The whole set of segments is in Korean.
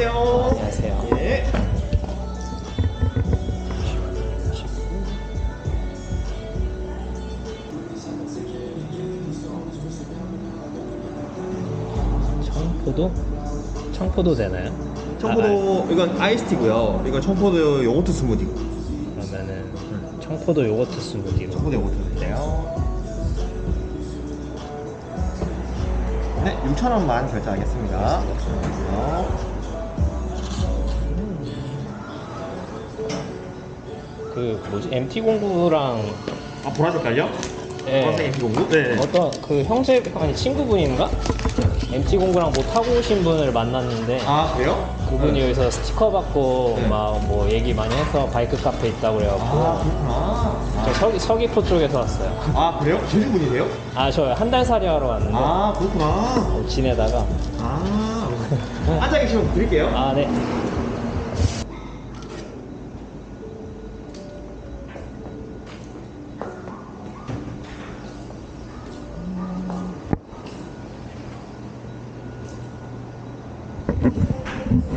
안녕하세요. 안녕하세요. 예. 청포도? 청포도 되나요? 청포도 이건 아이스티고요. 이건 청포도 요거트 스무디. 아, 그러면은 청포도 요거트 스무디로. 청포도 요거트인데요. 네, 6,000원만 결제하겠습니다. 어, 그 뭐지 MT 공구랑 아 보라 색깔요? 예. 보라색 MP 공구? 네. 어떤 그 형제 아니 친구분인가? MT 공구랑 뭐 타고 오신 분을 만났는데 아 그래요? 그분이 네. 여기서 스티커 받고 네. 막뭐 얘기 많이 해서 바이크 카페 있다고 그래갖고 아 그렇구나. 저 서기, 서귀포 쪽에서 왔어요. 아 그래요? 제주 분이세요? 아 저 한 달 살이 하러 왔는데 아 그렇구나. 어, 지내다가 아 앉아 계시면 드릴게요. 아 네.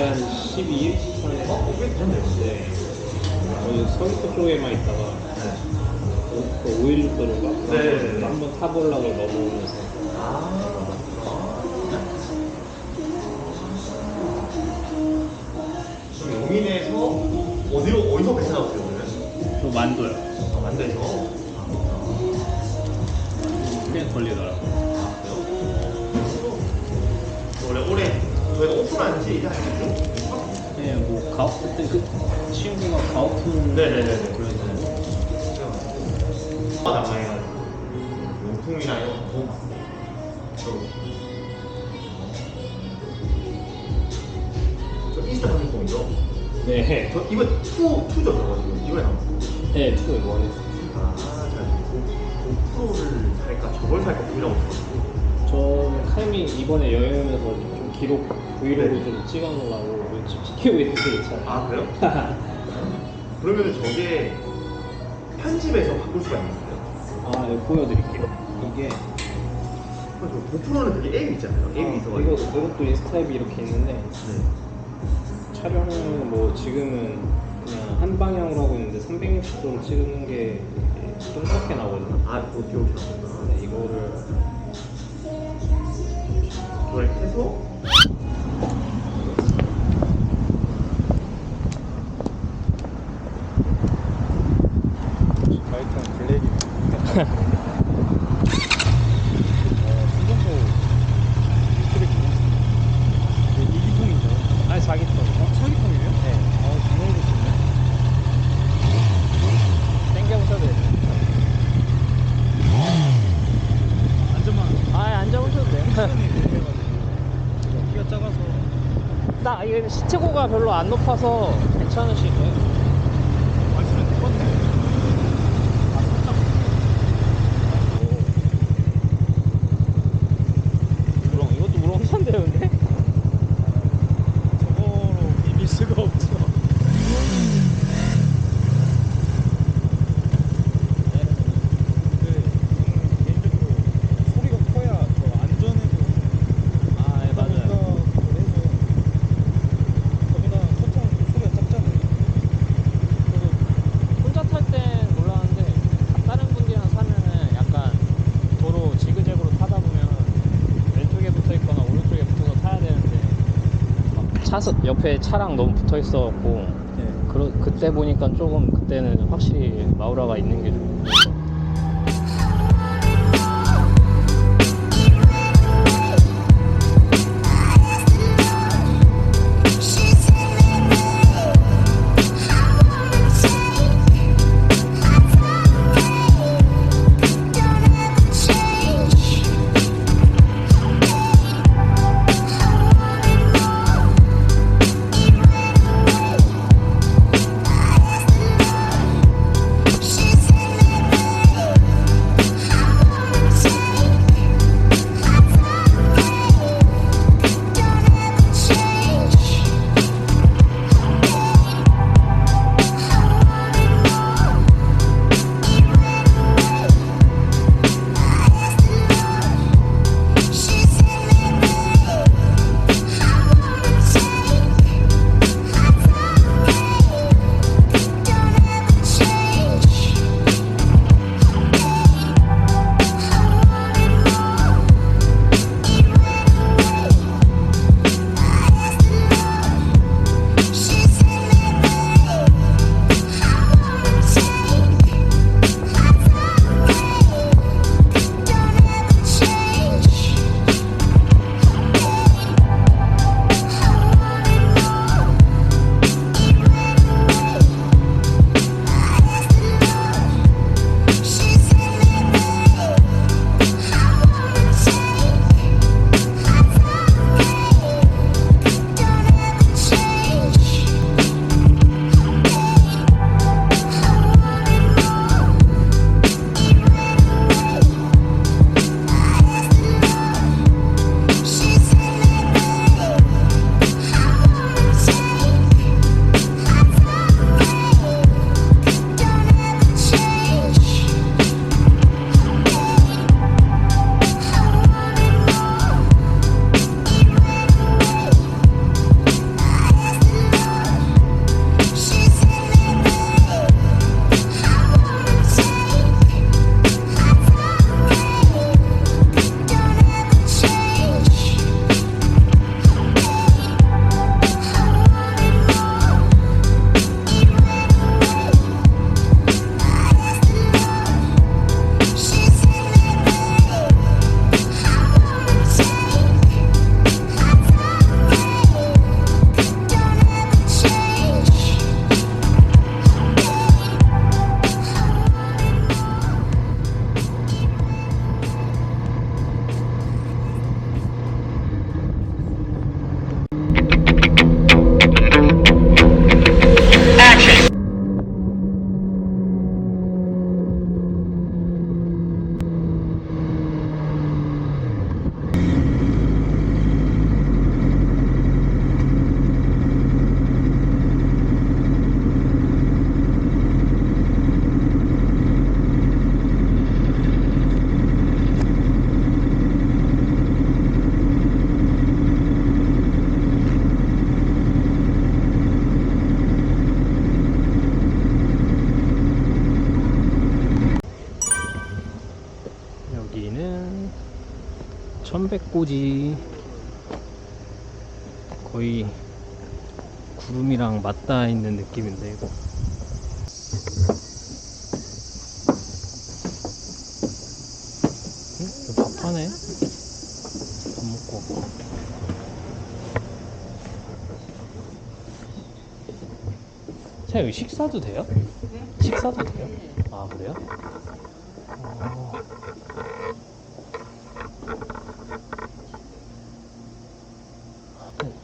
한 12일? 13일? 어, 꽤 되셨네요. 네. 어, 서귀포 쪽에만 있다가 네. 그 516도로가 네. 한번 타보려고 넘어오면서 아 그럼 용인에서 어디로 어디서 배차 나왔어요 오늘은? 저 만도요. 아 만대에서. 꽤 걸리더라고요. 원래 올해 저희가 오픈한 지 이제 한 2주? 네, 뭐 가오 그때 그 친구가 가오툰 네네네네. 그래서 아, 남아해가지고 용품이나 이런 거 너무 많아요. 저, 저 인스타 상품이죠? 네, 저 이거 투, 투죠 저거 지금 이번에 나온 거. 네, 투 이거 아, 잘 고프로를 살까 저걸 살까 고민하고 있어가지고 저는 카이밍 이번에 여행하면서 좀 기록 브이로그 네. 좀 찍어놓으려고 요즘 찍히고 있는 게 있잖아요. 아 그래요? 그러면 저게 편집해서 바꿀 수가 있는 거예요? 아, 네, 보여드릴게요. 이게 맞아. 고프로는 그게 M이 있잖아요. M이 있어가지고. 이거, 이것도 인스타입이 이렇게 있는데 네. 촬영은 뭐 지금은 그냥 한 방향으로 하고 있는데 360도로 찍는 게 똥그랗게 나오거든요. 아, 어떻게 이렇게 나왔구나. 근데 이거를 이걸 해서 바이턴 블랙이 수정도 트랙이네 이게 이기통인가요? 아니 자기 거 어? 사기통이에요? 네 아, 정말 좋네 땡겨보셔도 돼요. 안전만 아 앉아보셔도 돼요. 시간이 걸려가지고 키가 작아서 나 시트고가 별로 안 높아서 괜찮으실 거예요. 완수는 똑같네 아 살짝 우렁 이것도 우렁찬데요 근데? 저거로 비빌 수가 없죠 근데 저는 개인적으로 소리가 커야 더 안전해도 아 예, 맞아요. 생각을 해서 거기다 소통 소리가 작잖아요 그래서 혼자 탈 땐 몰랐는데 다른 분들이랑 타면은 약간 도로 지그재그로 타다 보면 왼쪽에 붙어 있거나 오른쪽에 붙어서 타야 되는데 막 차선 옆에 차랑 너무 붙어 있어갖고 네. 그러, 그때 보니까 조금 그때는 확실히 마우라가 있는 게 좋고 천백고지 거의 구름이랑 맞닿아 있는 느낌인데 이거 응? 이거 밥 하네 밥 먹고 자 여기 식사도 돼요? 식사도 돼요? 아 그래요? 어.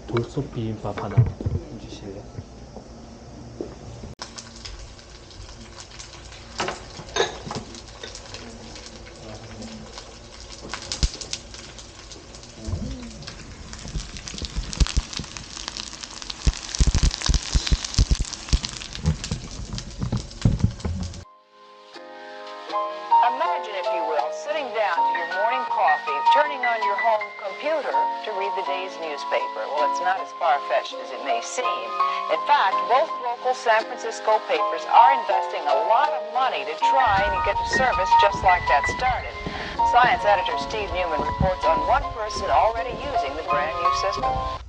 돌 솥 비빔밥 하나 local San Francisco papers are investing a lot of money to try and get a service just like that started. Science editor Steve Newman reports on one person already using the brand new system.